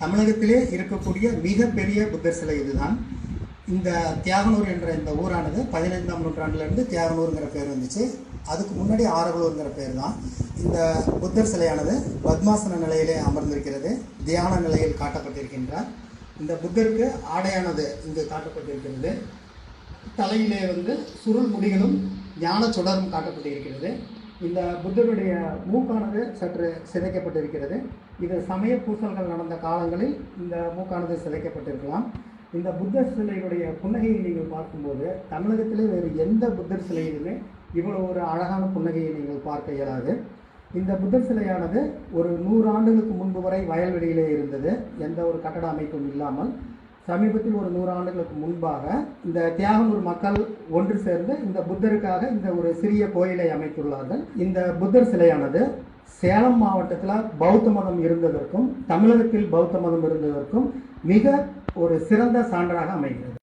தமிழகத்திலே இருக்கக்கூடிய மிகப்பெரிய புத்தர் சிலை இதுதான். இந்த தியாகனூர் என்ற இந்த ஊரானது பதினைந்தாம் நூற்றாண்டிலிருந்து தியாகனூருங்கிற பேர் வந்துச்சு. அதுக்கு முன்னாடி ஆரகலூருங்கிற பேர் தான் இந்த புத்தர் சிலையானது பத்மாசன நிலையிலே அமர்ந்திருக்கிறது. தியான நிலையில் காட்டப்பட்டிருக்கின்றார். இந்த புத்தருக்கு ஆடையானது இங்கு காட்டப்பட்டிருக்கிறது. தலையிலே வந்து சுருள் முடிகளும் ஞான சுடரும் காட்டப்பட்டிருக்கிறது. இந்த புத்தருடைய மூக்கானது சற்று சிதைக்கப்பட்டிருக்கிறது. இது சமய பூசல்கள் நடந்த காலங்களில் இந்த மூக்கானது சிதைக்கப்பட்டிருக்கலாம். இந்த புத்தர் சிலையுடைய புன்னகையை நீங்கள் பார்க்கும்போது தமிழகத்திலே வேறு எந்த புத்தர் சிலையிலுமே இவ்வளோ ஒரு அழகான புன்னகையை நீங்கள் பார்க்க இயலாது. இந்த புத்தர் சிலையானது ஒரு நூறு ஆண்டுகளுக்கு முன்பு வரை வயல்வெளியிலே இருந்தது. எந்த ஒரு கட்டட அமைப்பும் இல்லாமல் சமீபத்தில் ஒரு நூறு ஆண்டுகளுக்கு முன்பாக இந்த தியாகனூர் மக்கள் ஒன்று சேர்ந்து இந்த புத்தருக்காக இந்த ஒரு சிறிய கோயிலை அமைத்துள்ளார்கள். இந்த புத்தர் சிலையானது சேலம் மாவட்டத்தில் பௌத்த மதம் இருந்ததற்கும் தமிழகத்தில் பௌத்த மதம் இருந்ததற்கும் மிக ஒரு சிறந்த சான்றாக அமைகிறது.